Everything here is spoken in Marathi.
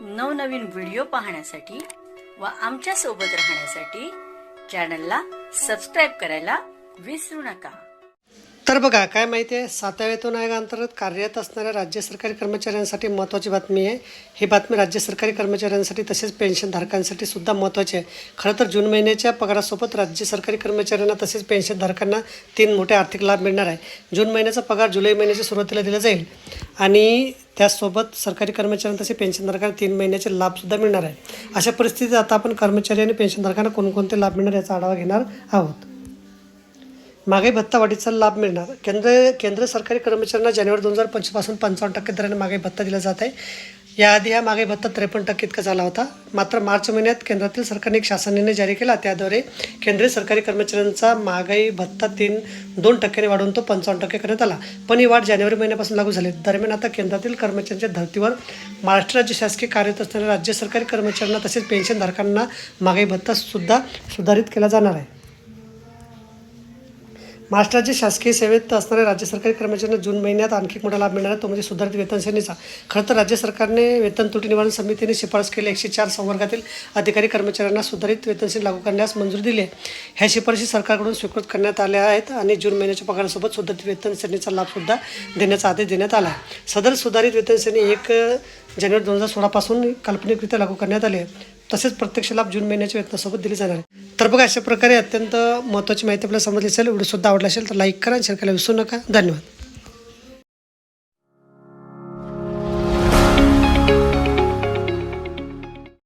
नवनवीन व्हिडिओ पाहण्यासाठी व आमच्यासोबत राहण्यासाठी चॅनलला सबस्क्राईब करायला विसरू नका. तर बघा काय माहिती आहे? सातव्या वेतन आयोगाअंतर्गत कार्यरत असणाऱ्या राज्य सरकारी कर्मचाऱ्यांसाठी महत्त्वाची बातमी आहे. ही बातमी राज्य सरकारी कर्मचाऱ्यांसाठी तसेच पेन्शनधारकांसाठी सुद्धा महत्त्वाची आहे. खरं तर जून महिन्याच्या पगारासोबत राज्य सरकारी कर्मचाऱ्यांना तसेच पेन्शनधारकांना तीन मोठे आर्थिक लाभ मिळणार आहे. जून महिन्याचा पगार जुलै महिन्याच्या सुरुवातीला दिला जाईल. आणि त्याचसोबत सरकारी कर्मचाऱ्यांना तसे पेन्शनधारकांना तीन महिन्याचे लाभसुद्धा मिळणार आहे. अशा परिस्थितीत आता आपण कर्मचारी आणि पेन्शनधारकांना कोणकोणते लाभ मिळणार याचा आढावा घेणार आहोत. महागाई भत्ता वाढीचा लाभ मिळणार. केंद्र केंद्र सरकारी कर्मचाऱ्यांना जानेवारी दोन हजार पंचवीसपासून पंचावन्न टक्के दराने महागाई भत्ता दिला जात आहे. याआधी हा मागे भत्ता त्रेपन्न टक्के इतका झाला होता. मात्र मार्च महिन्यात केंद्रातील सरकारने एक शासन निर्णय जारी केला. त्याद्वारे केंद्रीय सरकारी कर्मचाऱ्यांचा महागाई भत्ता तीन दोन टक्क्याने वाढवून तो पंचावन्न टक्के करण्यात आला. पण ही वाढ जानेवारी महिन्यापासून लागू झाली. दरम्यान आता केंद्रातील कर्मचाऱ्यांच्या धर्तीवर महाराष्ट्र राज्य शासकीय कार्यरत असणाऱ्या राज्य सरकारी कर्मचाऱ्यांना तसेच पेन्शनधारकांना महागाई भत्ता सुद्धा सुधारित केला जाणार आहे. महाराष्ट्राचे शासकीय सेवेत असणाऱ्या राज्य सरकारी कर्मचाऱ्यांना जून महिन्यात आणखी मोठा लाभ मिळणार आहे. तो म्हणजे सुधारित वेतन श्रेणीचा. खरं तर राज्य सरकारने वेतन त्रुटी निवारण समितीने शिफारस केली एकशे चार संवर्गातील अधिकारी कर्मचाऱ्यांना सुधारित वेतनश्रेणी लागू करण्यास मंजुरी दिली आहे. ह्या शिफारशी सरकारकडून स्वीकृत करण्यात आल्या आहेत आणि जून महिन्याच्या पगारासोबत सुधारित वेतन श्रेणीचा लाभसुद्धा देण्याचा आदेश देण्यात आला आहे. सदर सुधारित वेतन श्रेणी एक जानेवारी दोन हजार सोळापासून काल्पनिकरित्या लागू करण्यात आली आहे. तसेच प्रत्यक्ष लाभ जून महिन्याच्या वेतनासोबत दिले जाणार आहे. तर बघा अशा प्रकारे अत्यंत महत्त्वाची माहिती आपल्याला समजली असेल व्हिडिओ सुद्धा आवडला असेल तर लाईक करा आणि शेअर करायला विसरू नका. धन्यवाद.